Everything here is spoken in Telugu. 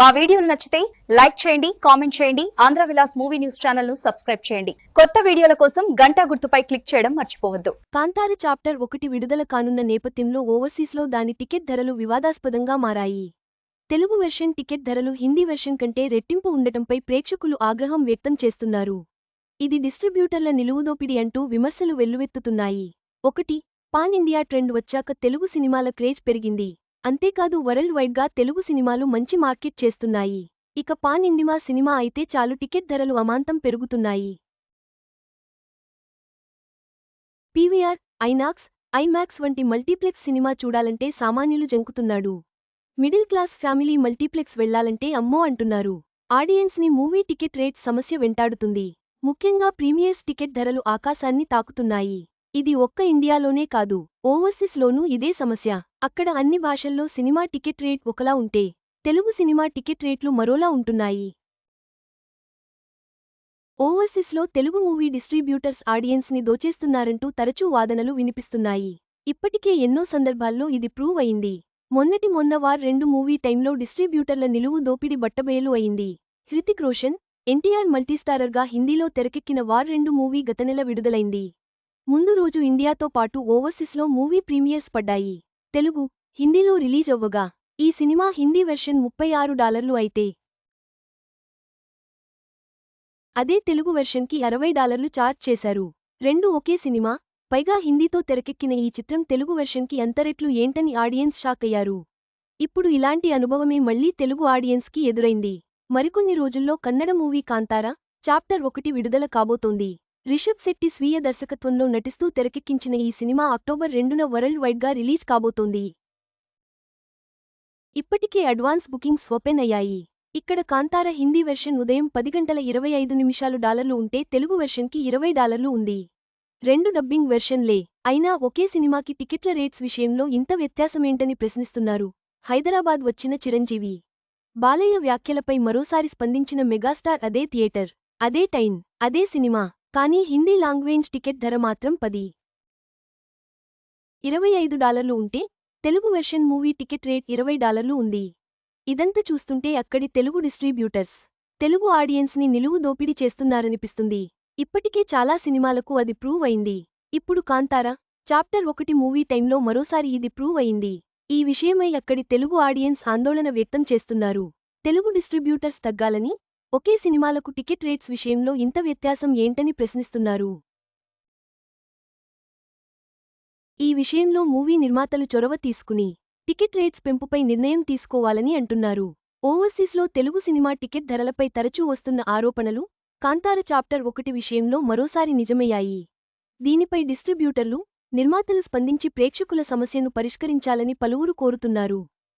మా వీడియోలు నచ్చితే లైక్ చేయండి కామెంట్ చేయండి ఆంధ్ర విలాస్ మూవీ న్యూస్ ఛానల్ను సబ్స్క్రైబ్ చేయండి. కొత్త వీడియోల కోసం గంట గుర్తుపై క్లిక్ చేయడం మర్చిపోవద్దు. కాంతార చాప్టర్ ఒకటి విడుదల కానున్న నేపథ్యంలో ఓవర్సీస్లో దాని టికెట్ ధరలు వివాదాస్పదంగా మారాయి. తెలుగు వెర్షన్ టికెట్ ధరలు హిందీ వెర్షన్ కంటే రెట్టింపు ఉండటంపై ప్రేక్షకులు ఆగ్రహం వ్యక్తం చేస్తున్నారు. ఇది డిస్ట్రిబ్యూటర్ల నిలువుదోపిడి అంటూ విమర్శలు వెల్లువెత్తుతున్నాయి. ఒకటి పాన్ ఇండియా ట్రెండ్ వచ్చాక తెలుగు సినిమాల క్రేజ్ పెరిగింది. అంతేకాదు వరల్డ్ వైడ్గా తెలుగు సినిమాలు మంచి మార్కెట్ చేస్తున్నాయి. ఇక పాన్ ఇండిమా సినిమా అయితే చాలు టికెట్ ధరలు అమాంతం పెరుగుతున్నాయి. పీవీఆర్ ఐనాక్స్ ఐమాక్స్ వంటి మల్టీప్లెక్స్ సినిమా చూడాలంటే సామాన్యులు జంకుతున్నాడు. మిడిల్ క్లాస్ ఫ్యామిలీ మల్టీప్లెక్స్ వెళ్ళాలంటే అమ్మో అంటున్నారు. ఆడియన్స్ని మూవీ టికెట్ రేట్ సమస్య వెంటాడుతుంది. ముఖ్యంగా ప్రీమియర్స్ టికెట్ ధరలు ఆకాశాన్ని తాకుతున్నాయి. ఇది ఒక్క ఇండియాలోనే కాదు ఓవర్సీస్లోనూ ఇదే సమస్య. అక్కడ అన్ని భాషల్లో సినిమా టికెట్ రేట్ ఒకలా ఉంటే తెలుగు సినిమా టికెట్ రేట్లు మరోలా ఉంటున్నాయి. ఓవర్సీస్లో తెలుగు మూవీ డిస్ట్రిబ్యూటర్స్ ఆడియన్స్ని దోచేస్తున్నారంటూ తరచూ వాదనలు వినిపిస్తున్నాయి. ఇప్పటికే ఎన్నో సందర్భాల్లో ఇది ప్రూవ్ అయింది. మొన్నటి మొన్న వార్ రెండు మూవీ టైంలో డిస్ట్రిబ్యూటర్ల నిలువు దోపిడి బట్టబయలు అయింది. హృతిక్ రోషన్ ఎన్టీఆర్ మల్టీస్టారర్గా హిందీలో తెరకెక్కిన వార్ రెండు మూవీ గత నెల విడుదలైంది. ముందు రోజు ఇండియాతో పాటు ఓవర్సీస్లో మూవీ ప్రీమియర్స్ పడ్డాయి. తెలుగు హిందీలో రిలీజ్ అవ్వగా ఈ సినిమా హిందీ వెర్షన్ ముప్పై ఆరు డాలర్లు అయితే. అదే తెలుగు వెర్షన్కి అరవై డాలర్లు చార్జ్ చేశారు. రెండు ఒకే సినిమా పైగా హిందీతో తెరకెక్కిన ఈ చిత్రం తెలుగు వెర్షన్కి అంతరెట్లు ఏంటని ఆడియన్స్ షాక్ అయ్యారు. ఇప్పుడు ఇలాంటి అనుభవమే మళ్ళీ తెలుగు ఆడియన్స్కి ఎదురైంది. మరికొన్ని రోజుల్లో కన్నడ మూవీ కాంతారా చాప్టర్ ఒకటి విడుదల కాబోతోంది. రిషబ్ శెట్టి స్వీయ దర్శకత్వంలో నటిస్తూ తెరకెక్కించిన ఈ సినిమా అక్టోబర్ రెండున వరల్డ్ వైడ్గా రిలీజ్ కాబోతోంది. ఇప్పటికే అడ్వాన్స్ బుకింగ్స్ ఓపెన్ అయ్యాయి. ఇక్కడ కాంతార హిందీ వెర్షన్ ఉదయం పది గంటల ఇరవై ఐదు నిమిషాలు డాలర్లు ఉంటే తెలుగు వెర్షన్కి ఇరవై డాలర్లు ఉంది. రెండు డబ్బింగ్ వెర్షన్లే అయినా ఒకే సినిమాకి టికెట్ల రేట్స్ విషయంలో ఇంత వ్యత్యాసమేంటని ప్రశ్నిస్తున్నారు. హైదరాబాద్ వచ్చిన చిరంజీవి. బాలయ్య వ్యాఖ్యలపై మరోసారి స్పందించిన మెగాస్టార్ అదే థియేటర్. అదే టైం. అదే సినిమా. కానీ హిందీ లాంగ్వేజ్ టికెట్ ధర మాత్రం పది. ఇరవై ఐదు డాలర్లు ఉంటే Telugu version movie ticket rate ఇరవై డాలర్లు ఉంది. ఇదంతా చూస్తుంటే అక్కడి తెలుగు డిస్ట్రిబ్యూటర్స్ తెలుగు ఆడియన్స్ని నిలువు దోపిడీ చేస్తున్నారనిపిస్తుంది. ఇప్పటికే చాలా సినిమాలకు అది ప్రూవ్ అయింది. ఇప్పుడు కాంతారా చాప్టర్ ఒకటి మూవీ టైంలో మరోసారి ఇది ప్రూవ్ అయింది. ఈ విషయమై అక్కడి తెలుగు ఆడియన్స్ ఆందోళన వ్యక్తం చేస్తున్నారు. తెలుగు డిస్ట్రిబ్యూటర్స్ తగ్గాలని ఒకే సినిమాలకు టికెట్ రేట్స్ విషయంలో ఇంత వ్యత్యాసం ఏంటని ప్రశ్నిస్తున్నారు. ఈ విషయంలో మూవీ నిర్మాతలు చొరవ తీసుకుని టికెట్ రేట్స్ పెంపుపై నిర్ణయం తీసుకోవాలని అంటున్నారు. ఓవర్సీస్లో తెలుగు సినిమా టికెట్ ధరలపై తరచూ వస్తున్న ఆరోపణలు కాంతార చాప్టర్ ఒకటి విషయంలో మరోసారి నిజమయ్యాయి. దీనిపై డిస్ట్రిబ్యూటర్లు నిర్మాతలు స్పందించి ప్రేక్షకుల సమస్యను పరిష్కరించాలని పలువురు కోరుతున్నారు.